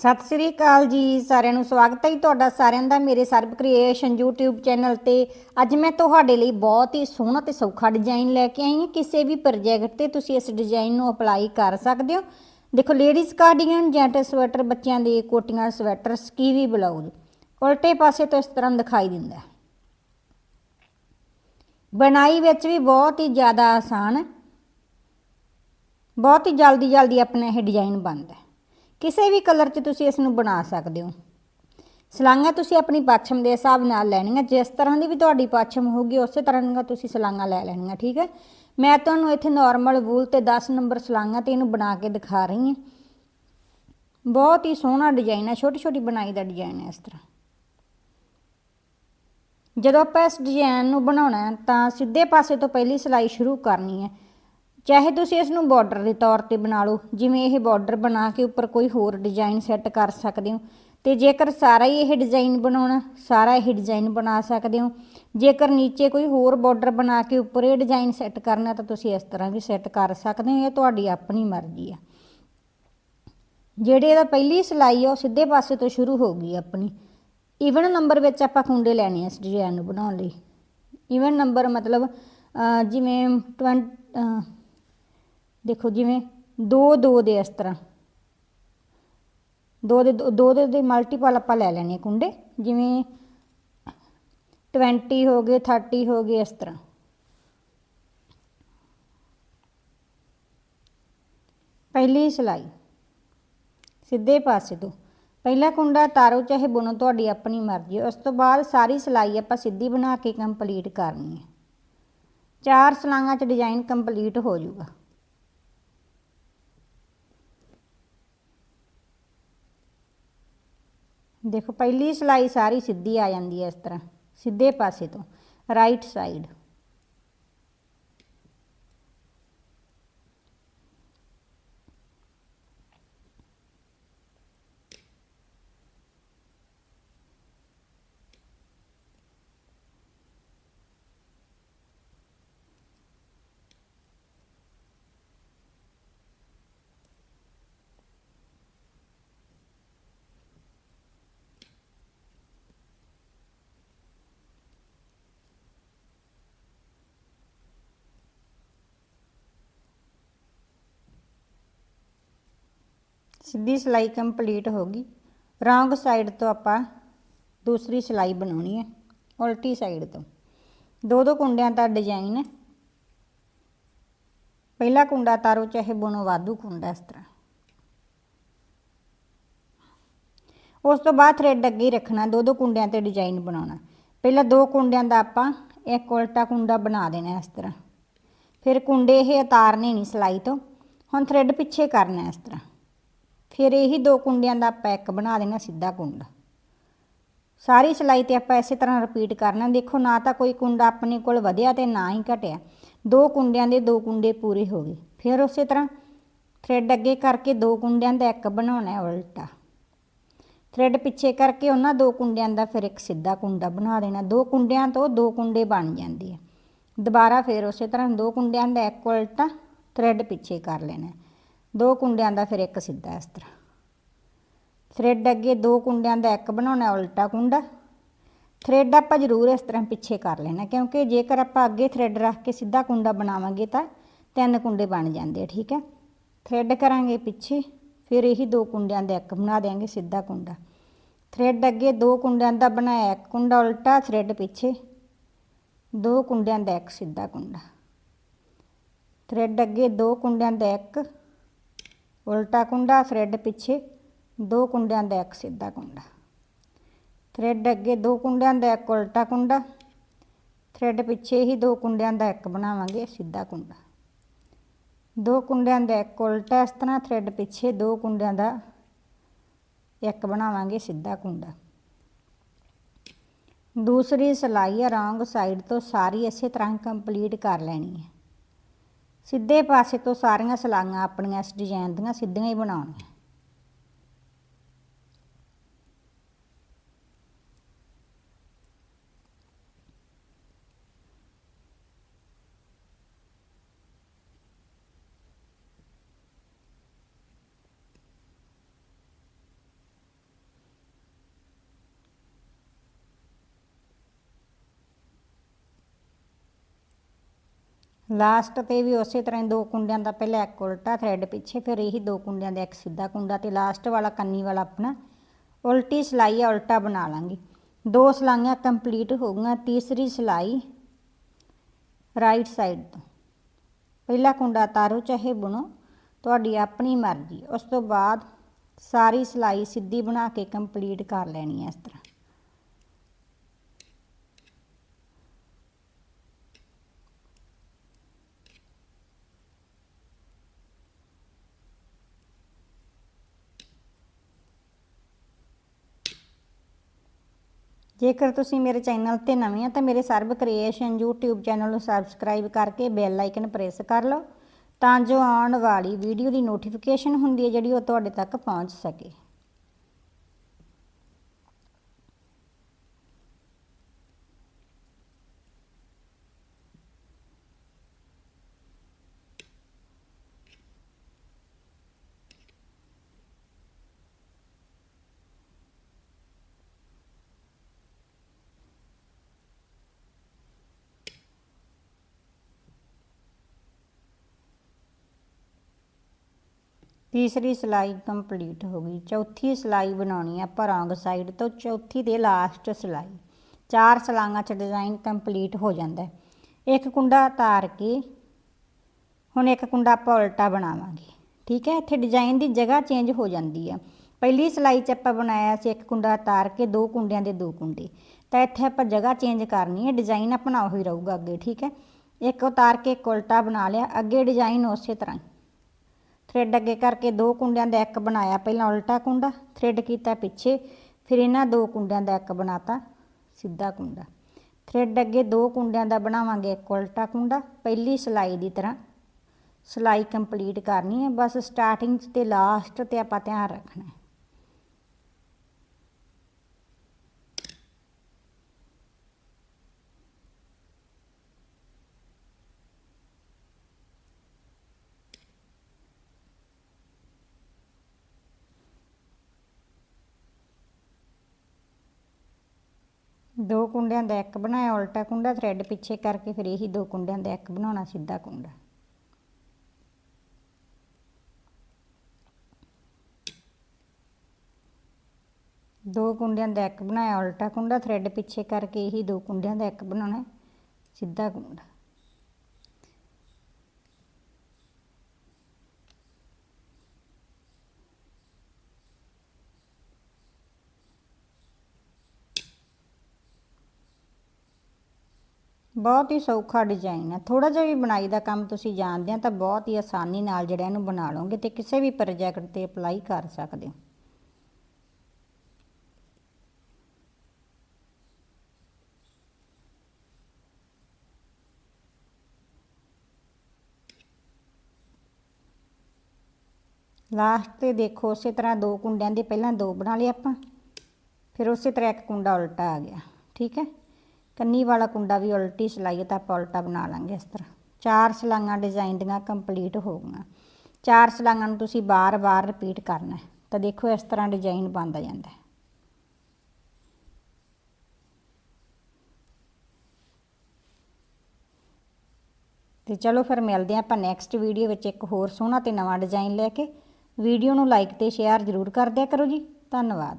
ਸਤਿ ਸ੍ਰੀ ਅਕਾਲ ਜੀ, ਸਾਰਿਆਂ ਨੂੰ ਸਵਾਗਤ ਹੈ ਜੀ ਤੁਹਾਡਾ ਸਾਰਿਆਂ ਦਾ ਮੇਰੇ ਸਰਬ ਕ੍ਰੀਏਸ਼ਨ YouTube ਚੈਨਲ ਤੇ। ਅੱਜ ਮੈਂ ਤੁਹਾਡੇ ਲਈ ਬਹੁਤ ਹੀ ਸੋਹਣਾ ਤੇ ਸੌਖਾ ਡਿਜ਼ਾਈਨ ਲੈ ਕੇ ਆਈ ਹਾਂ। ਕਿਸੇ ਵੀ ਪ੍ਰੋਜੈਕਟ ਤੇ ਤੁਸੀਂ ਇਸ ਡਿਜ਼ਾਈਨ ਨੂੰ ਅਪਲਾਈ ਕਰ ਸਕਦੇ ਹੋ। ਦੇਖੋ ਲੇਡੀਜ਼ ਕਾਰਡੀਗਨ ਜੈਂਟ ਸਵੈਟਰ ਬੱਚਿਆਂ ਦੇ ਕੋਟੀਆਂ ਸਵੈਟਰ ਸਕੀਵੀ ਬਲਾਊਜ਼ ਉਲਟੇ ਪਾਸੇ ਤੋਂ ਇਸ ਤਰ੍ਹਾਂ ਦਿਖਾਈ ਦਿੰਦਾ ਹੈ। ਬਣਾਈ ਵਿੱਚ ਵੀ ਬਹੁਤ ਹੀ ਜ਼ਿਆਦਾ ਆਸਾਨ, ਬਹੁਤ ਹੀ ਜਲਦੀ ਜਲਦੀ ਆਪਣਾ ਇਹ ਡਿਜ਼ਾਈਨ ਬਣਦਾ ਹੈ। ਕਿਸੇ ਵੀ ਕਲਰ 'ਚ ਤੁਸੀਂ ਇਸ ਨੂੰ ਬਣਾ ਸਕਦੇ ਹੋ। ਸਲਾਂਗਾ ਤੁਸੀਂ ਆਪਣੀ ਪਾਛਮ ਦੇ ਹਿਸਾਬ ਨਾਲ ਲੈਣੀਆਂ, ਜਿਸ ਤਰ੍ਹਾਂ ਦੀ ਵੀ ਤੁਹਾਡੀ ਪਾਛਮ ਹੋਊਗੀ, ਉਸੇ ਤਰ੍ਹਾਂ ਦੀਆਂ ਤੁਸੀਂ ਸਲਾਂਗਾ ਲੈ ਲੈਣੀਆਂ, ਠੀਕ ਹੈ? ਮੈਂ ਤੁਹਾਨੂੰ ਇੱਥੇ ਨਾਰਮਲ ਵੂਲ ਤੇ 10 ਨੰਬਰ ਸਲਾਂਗਾ ਤੇ ਇਹਨੂੰ ਬਣਾ ਕੇ ਦਿਖਾ ਰਹੀ ਹਾਂ। ਬਹੁਤ ਹੀ ਸੋਹਣਾ ਡਿਜ਼ਾਈਨ ਹੈ ਛੋਟੀ ਛੋਟੀ ਬਣਾਈ ਦਾ ਡਿਜ਼ਾਈਨ ਹੈ ਇਸ ਤਰ੍ਹਾਂ। ਜਦੋਂ ਆਪਾਂ ਇਸ ਡਿਜ਼ਾਈਨ ਨੂੰ ਬਣਾਉਣਾ ਤਾਂ ਸਿੱਧੇ ਪਾਸੇ ਤੋਂ ਪਹਿਲੀ ਸਿਲਾਈ ਸ਼ੁਰੂ ਕਰਨੀ ਹੈ। ਚਾਹੇ ਤੁਸੀਂ ਇਸ ਨੂੰ ਬਾਰਡਰ ਦੇ ਤੌਰ ਤੇ ਬਣਾ ਲਓ, ਜਿਵੇਂ ਇਹ ਬਾਰਡਰ ਬਣਾ ਕੇ ਉੱਪਰ ਕੋਈ ਹੋਰ ਡਿਜ਼ਾਈਨ ਸੈੱਟ ਕਰ ਸਕਦੇ ਹੋ। ਤੇ ਜੇਕਰ ਸਾਰਾ ਹੀ ਇਹ ਡਿਜ਼ਾਈਨ ਬਣਾਉਣਾ, ਸਾਰਾ ਇਹ ਡਿਜ਼ਾਈਨ ਬਣਾ ਸਕਦੇ ਹੋ। ਜੇਕਰ ਨੀਚੇ ਕੋਈ ਹੋਰ ਬਾਰਡਰ ਬਣਾ ਕੇ ਉੱਪਰ ਇਹ ਡਿਜ਼ਾਈਨ ਸੈੱਟ ਕਰਨਾ, ਤਾਂ ਤੁਸੀਂ ਇਸ ਤਰ੍ਹਾਂ ਵੀ ਸੈੱਟ ਕਰ ਸਕਦੇ ਹੋ, ਇਹ ਤੁਹਾਡੀ ਆਪਣੀ ਮਰਜ਼ੀ ਆ। ਜਿਹੜੇ ਇਹਦਾ ਪਹਿਲੀ ਸਿਲਾਈ ਆ, ਉਹ ਸਿੱਧੇ ਪਾਸੇ ਤੋਂ ਸ਼ੁਰੂ ਹੋਊਗੀ ਆਪਣੀ। ਈਵਨ ਨੰਬਰ ਵਿੱਚ ਆਪਾਂ ਕੁੰਡੇ ਲੈਣੇ ਆ ਇਸ ਡਿਜ਼ਾਈਨ ਨੂੰ ਬਣਾਉਣ ਲਈ। ਈਵਨ ਨੰਬਰ ਮਤਲਬ ਜਿਵੇਂ 20 ਦੇਖੋ ਜਿਵੇਂ 2 2 ਦੇ ਇਸ ਤਰ੍ਹਾਂ। ਦੋ ਦੇ ਦੋ, ਦੇ ਦੇ ਮਲਟੀਪਲ ਆਪਾਂ ਲੈ ਲੈਣੇ ਕੁੰਡੇ। ਜਿਵੇਂ 20 ਹੋ ਗਏ 30 ਹੋ ਗਏ ਇਸ ਤਰ੍ਹਾਂ। ਪਹਿਲੀ ਸਿਲਾਈ। ਸਿੱਧੇ ਪਾਸੇ ਤੋਂ। ਪਹਿਲਾ ਕੁੰਡਾ ਤਾਰੋ, ਚਾਹੇ ਬੁਣੋ, ਤੁਹਾਡੀ ਆਪਣੀ ਮਰਜ਼ੀ ਉਸ ਤੋਂ ਬਾਅਦ ਸਾਰੀ ਸਿਲਾਈ ਆਪਾਂ ਸਿੱਧੀ ਬਣਾ ਕੇ ਕੰਪਲੀਟ ਕਰਨੀ ਹੈ। ਚਾਰ ਸਲਾਈਆਂ 'ਚ ਡਿਜ਼ਾਈਨ ਕੰਪਲੀਟ ਹੋ ਜਾਊਗਾ। ਦੇਖੋ, ਪਹਿਲੀ ਸਿਲਾਈ ਸਾਰੀ ਸਿੱਧੀ ਆ ਜਾਂਦੀ ਹੈ ਇਸ ਤਰ੍ਹਾਂ, ਸਿੱਧੇ ਪਾਸੇ ਤੋਂ ਰਾਈਟ ਸਾਈਡ ਸਿੱਧੀ ਸਿਲਾਈ ਕੰਪਲੀਟ ਹੋ ਗਈ। ਰੌਂਗ ਸਾਈਡ ਤੋਂ ਆਪਾਂ ਦੂਸਰੀ ਸਿਲਾਈ ਬਣਾਉਣੀ ਹੈ, ਉਲਟੀ ਸਾਈਡ ਤੋਂ। ਦੋ ਦੋ ਕੁੰਡਿਆਂ ਦਾ ਡਿਜ਼ਾਈਨ ਹੈ। ਪਹਿਲਾ ਕੁੰਡਾ ਤਾਰੋ ਚਾਹੇ ਬੁਣੋ, ਵਾਧੂ ਕੁੰਡਾ ਇਸ ਤਰ੍ਹਾਂ। ਉਸ ਤੋਂ ਬਾਅਦ ਥ੍ਰੈਡ ਅੱਗੇ ਹੀ ਰੱਖਣਾ ਦੋ ਦੋ ਕੁੰਡਿਆਂ ਤੇ ਡਿਜ਼ਾਈਨ ਬਣਾਉਣਾ। ਪਹਿਲਾਂ ਦੋ ਕੁੰਡਿਆਂ ਦਾ ਆਪਾਂ ਇੱਕ ਉਲਟਾ ਕੁੰਡਾ ਬਣਾ ਦੇਣਾ ਇਸ ਤਰ੍ਹਾਂ। ਫਿਰ ਕੁੰਡੇ ਇਹ ਉਤਾਰਨੇ ਨਹੀਂ ਸਿਲਾਈ ਤੋਂ, ਹੁਣ ਥਰੈਡ ਪਿੱਛੇ ਕਰਨਾ ਇਸ ਤਰ੍ਹਾਂ। ਫਿਰ ਇਹੀ ਦੋ ਕੁੰਡਿਆਂ ਦਾ ਆਪਾਂ ਇੱਕ ਬਣਾ ਦੇਣਾ ਸਿੱਧਾ ਕੁੰਡਾ। ਸਾਰੀ ਸਿਲਾਈ ਤੇ ਆਪਾਂ ਇਸੇ ਤਰ੍ਹਾਂ ਰਿਪੀਟ ਕਰਨਾ। ਦੇਖੋ, ਨਾ ਤਾਂ ਕੋਈ ਕੁੰਡਾ ਆਪਣੇ ਕੋਲ ਵਧਿਆ ਤੇ ਨਾ ਹੀ ਘਟਿਆ। ਦੋ ਕੁੰਡਿਆਂ ਦੇ ਦੋ ਕੁੰਡੇ ਪੂਰੇ ਹੋ ਗਏ। ਫਿਰ ਉਸੇ ਤਰ੍ਹਾਂ ਥ੍ਰੈਡ ਅੱਗੇ ਕਰਕੇ ਦੋ ਕੁੰਡਿਆਂ ਦਾ ਇੱਕ ਬਣਾਉਣਾ ਹੈ ਉਲਟਾ। ਥ੍ਰੈਡ ਪਿੱਛੇ ਕਰਕੇ ਉਹਨਾਂ ਦੋ ਕੁੰਡਿਆਂ ਦਾ ਫਿਰ ਇੱਕ ਸਿੱਧਾ ਕੁੰਡਾ ਬਣਾ ਦੇਣਾ। ਦੋ ਕੁੰਡਿਆਂ ਤੋਂ ਦੋ ਕੁੰਡੇ ਬਣ ਜਾਂਦੇ ਆ। ਦੁਬਾਰਾ ਫਿਰ ਉਸੇ ਤਰ੍ਹਾਂ ਦੋ ਕੁੰਡਿਆਂ ਦਾ ਇੱਕ ਉਲਟਾ ਥ੍ਰੈਡ ਪਿੱਛੇ ਕਰ ਲੈਣਾ। ਦੋ ਕੁੰਡਿਆਂ ਦਾ ਫਿਰ ਇੱਕ ਸਿੱਧਾ ਇਸ ਤਰ੍ਹਾਂ। ਥ੍ਰੈਡ ਅੱਗੇ ਦੋ ਕੁੰਡਿਆਂ ਦਾ ਇੱਕ ਬਣਾਉਣਾ, ਉਲਟਾ ਕੁੰਡਾ। ਥ੍ਰੈਡ ਆਪਾਂ ਜ਼ਰੂਰ ਇਸ ਤਰ੍ਹਾਂ ਪਿੱਛੇ ਕਰ ਲੈਣਾ, ਕਿਉਂਕਿ ਜੇਕਰ ਆਪਾਂ ਅੱਗੇ ਥ੍ਰੈਡ ਰੱਖ ਕੇ ਸਿੱਧਾ ਕੁੰਡਾ ਬਣਾਵਾਂਗੇ ਤਾਂ ਤਿੰਨ ਕੁੰਡੇ ਬਣ ਜਾਂਦੇ ਠੀਕ ਹੈ? ਥ੍ਰੈਡ ਕਰਾਂਗੇ ਪਿੱਛੇ, ਫਿਰ ਇਹੀ ਦੋ ਕੁੰਡਿਆਂ ਦਾ ਇੱਕ ਬਣਾ ਦੇਾਂਗੇ ਸਿੱਧਾ ਕੁੰਡਾ। ਥ੍ਰੈਡ ਅੱਗੇ ਦੋ ਕੁੰਡਿਆਂ ਦਾ ਬਣਾਇਆ, ਇੱਕ ਕੁੰਡਾ ਉਲਟਾ ਥ੍ਰੈਡ ਪਿੱਛੇ। ਦੋ ਕੁੰਡਿਆਂ ਦਾ ਇੱਕ ਸਿੱਧਾ ਕੁੰਡਾ। ਥ੍ਰੈਡ ਅੱਗੇ ਦੋ ਕੁੰਡਿਆਂ ਦਾ ਇੱਕ ਉਲਟਾ ਕੁੰਡਾ ਥ੍ਰੈਡ ਪਿੱਛੇ, ਦੋ ਕੁੰਡਿਆਂ ਦਾ ਇੱਕ ਸਿੱਧਾ ਕੁੰਡਾ। ਥ੍ਰੈਡ ਅੱਗੇ ਦੋ ਕੁੰਡਿਆਂ ਦਾ ਇੱਕ ਉਲਟਾ ਕੁੰਡਾ ਥ੍ਰੈਡ ਪਿੱਛੇ ਹੀ ਦੋ ਕੁੰਡਿਆਂ ਦਾ ਇੱਕ ਬਣਾਵਾਂਗੇ ਸਿੱਧਾ ਕੁੰਡਾ। ਦੋ ਕੁੰਡਿਆਂ ਦਾ ਇੱਕ ਉਲਟਾ, ਇਸ ਤਰ੍ਹਾਂ ਥ੍ਰੈਡ ਪਿੱਛੇ ਦੋ ਕੁੰਡਿਆਂ ਦਾ ਇੱਕ ਬਣਾਵਾਂਗੇ ਸਿੱਧਾ ਕੁੰਡਾ। ਦੂਸਰੀ ਸਿਲਾਈ ਆ, ਰੌਂਗ ਸਾਈਡ ਤੋਂ ਸਾਰੀ ਇਸੇ ਤਰ੍ਹਾਂ ਕੰਪਲੀਟ ਕਰ ਲੈਣੀ ਹੈ। ਸਿੱਧੇ ਪਾਸੇ ਤੋਂ ਸਾਰੀਆਂ ਸਲਾਈਆਂ ਆਪਣੀਆਂ ਇਸ ਡਿਜ਼ਾਈਨ ਦੀਆਂ ਸਿੱਧੀਆਂ ਹੀ ਬਣਾਉਣੀਆਂ। ਲਾਸਟ ਤੇ ਵੀ ਉਸੇ ਤਰ੍ਹਾਂ ਹੀ ਦੋ ਕੁੰਡਿਆਂ ਦਾ ਪਹਿਲਾਂ ਇੱਕ ਉਲਟਾ ਥਰੈਡ ਪਿੱਛੇ, ਫਿਰ ਇਹੀ ਦੋ ਕੁੰਡਿਆਂ ਦਾ ਇੱਕ ਸਿੱਧਾ ਕੁੰਡਾ ਤੇ ਲਾਸਟ ਵਾਲਾ ਕੰਨੀ ਵਾਲਾ ਆਪਣਾ ਉਲਟੀ ਸਿਲਾਈ ਆ, ਉਲਟਾ ਬਣਾ ਲਾਂਗੇ। ਦੋ ਸਲਾਈਆਂ ਕੰਪਲੀਟ ਹੋ ਗਈਆਂ, ਤੀਸਰੀ ਸਿਲਾਈ ਰਾਈਟ ਸਾਈਡ ਤੋਂ। ਪਹਿਲਾ ਕੁੰਡਾ ਤਾਰੋ, ਚਾਹੇ ਬੁਣੋ, ਤੁਹਾਡੀ ਆਪਣੀ ਮਰਜ਼ੀ, ਉਸ ਤੋਂ ਬਾਅਦ ਸਾਰੀ ਸਿਲਾਈ ਸਿੱਧੀ ਬਣਾ ਕੇ ਕੰਪਲੀਟ ਕਰ ਲੈਣੀ ਹੈ ਇਸ ਤਰ੍ਹਾਂ। ਜੇਕਰ ਤੁਸੀਂ ਮੇਰੇ ਚੈਨਲ ਤੇ ਨਵੇਂ ਆ ਤਾਂ ਮੇਰੇ ਸਰਬ ਕ੍ਰੀਏਸ਼ਨ YouTube ਚੈਨਲ ਨੂੰ ਸਬਸਕ੍ਰਾਈਬ ਕਰਕੇ ਬੈਲ ਆਈਕਨ ਪ੍ਰੈਸ ਕਰ ਲਓ ਤਾਂ ਜੋ ਆਉਣ ਵਾਲੀ ਵੀਡੀਓ ਦੀ ਨੋਟੀਫਿਕੇਸ਼ਨ ਹੁੰਦੀ ਹੈ ਜਿਹੜੀ ਉਹ ਤੁਹਾਡੇ ਤੱਕ ਪਹੁੰਚ ਸਕੇ। ਤੀਸਰੀ ਸਿਲਾਈ ਕੰਪਲੀਟ ਹੋ ਗਈ। ਚੌਥੀ ਸਿਲਾਈ ਬਣਾਉਣੀ ਹੈ ਆਪਾਂ ਰੌਂਗ ਸਾਈਡ ਤੋਂ। ਚੌਥੀ ਦੇ ਲਾਸਟ ਸਿਲਾਈ। ਚਾਰ ਸਲਾਈਆਂ 'ਚ ਡਿਜ਼ਾਈਨ ਕੰਪਲੀਟ ਹੋ ਜਾਂਦਾ ਹੈ। ਇੱਕ ਕੁੰਡਾ ਉਤਾਰ ਕੇ, ਹੁਣ ਇੱਕ ਕੁੰਡਾ ਆਪਾਂ ਉਲਟਾ ਬਣਾਵਾਂਗੇ। ਠੀਕ ਹੈ? ਇੱਥੇ ਡਿਜ਼ਾਈਨ ਦੀ ਜਗ੍ਹਾ ਚੇਂਜ ਹੋ ਜਾਂਦੀ ਹੈ ਪਹਿਲੀ ਸਿਲਾਈ 'ਚ ਆਪਾਂ ਬਣਾਇਆ ਸੀ ਇੱਕ ਕੁੰਡਾ ਉਤਾਰ ਕੇ, ਦੋ ਕੁੰਡਿਆਂ ਦੇ ਦੋ ਕੁੰਡੇ। ਤਾਂ ਇੱਥੇ ਆਪਾਂ ਜਗ੍ਹਾ ਚੇਂਜ ਕਰਨੀ ਹੈ। ਡਿਜ਼ਾਈਨ ਆਪਣਾ ਉਹੀ ਰਹੂਗਾ ਅੱਗੇ। ਠੀਕ ਹੈ? ਇੱਕ ਉਤਾਰ ਕੇ, ਇੱਕ ਉਲਟਾ ਬਣਾ ਲਿਆ। ਅੱਗੇ ਡਿਜ਼ਾਈਨ ਉਸੇ ਤਰ੍ਹਾਂ ਹੀ। ਥਰੈਡ ਅੱਗੇ ਕਰਕੇ ਦੋ ਕੁੰਡਿਆਂ ਦਾ ਇੱਕ ਬਣਾਇਆ, ਪਹਿਲਾਂ ਉਲਟਾ ਕੁੰਡਾ, ਥਰੈਡ ਕੀਤਾ ਪਿੱਛੇ, ਫਿਰ ਇਹਨਾਂ ਦੋ ਕੁੰਡਿਆਂ ਦਾ ਇੱਕ ਬਣਾਤਾ, ਸਿੱਧਾ ਕੁੰਡਾ। ਥਰੈਡ ਅੱਗੇ ਦੋ ਕੁੰਡਿਆਂ ਦਾ ਬਣਾਵਾਂਗੇ ਇੱਕ ਉਲਟਾ ਕੁੰਡਾ, ਪਹਿਲੀ ਸਿਲਾਈ ਦੀ ਤਰ੍ਹਾਂ। ਸਿਲਾਈ ਕੰਪਲੀਟ ਕਰਨੀ ਹੈ, ਬਸ ਸਟਾਰਟਿੰਗ 'ਚ ਤੇ ਲਾਸਟ ਤੇ ਆਪਾਂ ਧਿਆਨ ਰੱਖਣਾ ਹੈ ਦੋ ਕੁੰਡਿਆਂ ਦਾ ਇੱਕ ਬਣਾਇਆ, ਉਲਟਾ ਕੁੰਡਾ ਥਰੈਡ ਪਿੱਛੇ ਕਰਕੇ ਫਿਰ ਇਹੀ ਦੋ ਕੁੰਡਿਆਂ ਦਾ ਇੱਕ ਬਣਾਉਣਾ, ਸਿੱਧਾ ਕੁੰਡਾ। ਦੋ ਕੁੰਡਿਆਂ ਦਾ ਇੱਕ ਬਣਾਇਆ, ਉਲਟਾ ਕੁੰਡਾ ਥਰੈਡ ਪਿੱਛੇ ਕਰਕੇ ਇਹੀ ਦੋ ਕੁੰਡਿਆਂ ਦਾ ਇੱਕ ਬਣਾਉਣਾ, ਸਿੱਧਾ ਕੁੰਡਾ। ਬਹੁਤ ਹੀ ਸੌਖਾ ਡਿਜ਼ਾਈਨ ਹੈ ਥੋੜਾ ਜਿਹਾ ਵੀ ਬਣਾਈ ਦਾ ਕੰਮ ਤੁਸੀਂ ਜਾਣਦੇ ਆ ਤਾਂ ਬਹੁਤ ਹੀ ਆਸਾਨੀ ਨਾਲ ਜਿਹੜਾ ਇਹਨੂੰ ਬਣਾ ਲਓਗੇ ਤੇ ਕਿਸੇ ਵੀ ਪ੍ਰੋਜੈਕਟ ਤੇ ਅਪਲਾਈ ਕਰ ਸਕਦੇ ਹੋ। ਲਾਸਟ ਤੇ ਦੇਖੋ ਉਸੇ ਤਰ੍ਹਾਂ ਦੋ ਕੁੰਡਿਆਂ ਦੇ ਪਹਿਲਾਂ ਦੋ ਬਣਾ ਲਏ ਆਪਾਂ, ਫਿਰ ਉਸੇ ਤਰ੍ਹਾਂ ਇੱਕ ਕੁੰਡਾ ਉਲਟਾ ਆ ਗਿਆ। ਠੀਕ ਹੈ? ਕੰਨੀ ਵਾਲਾ ਕੁੰਡਾ ਵੀ ਉਲਟੀ ਸਿਲਾਈ ਤਾਂ ਆਪਾਂ ਉਲਟਾ ਬਣਾ ਲਾਂਗੇ ਇਸ ਤਰ੍ਹਾਂ। ਚਾਰ ਸਲਾਈਆਂ ਡਿਜ਼ਾਈਨ ਦੀਆਂ ਕੰਪਲੀਟ ਹੋ ਗਈਆਂ। ਚਾਰ ਸਲਾਈਆਂ ਨੂੰ ਤੁਸੀਂ ਬਾਰ-ਬਾਰ ਰਿਪੀਟ ਕਰਨਾ ਤਾਂ ਦੇਖੋ ਇਸ ਤਰ੍ਹਾਂ ਡਿਜ਼ਾਈਨ ਬਣਦਾ ਜਾਂਦਾ ਹੈ। ਤੇ ਚਲੋ ਫਿਰ ਮਿਲਦੇ ਹਾਂ ਆਪਾਂ ਨੈਕਸਟ ਵੀਡੀਓ ਵਿੱਚ ਇੱਕ ਹੋਰ ਸੋਹਣਾ ਤੇ ਨਵਾਂ ਡਿਜ਼ਾਈਨ ਲੈ ਕੇ। ਵੀਡੀਓ ਨੂੰ ਲਾਈਕ ਤੇ ਸ਼ੇਅਰ ਜ਼ਰੂਰ ਕਰ ਦਿਆ ਕਰੋ ਜੀ। ਧੰਨਵਾਦ।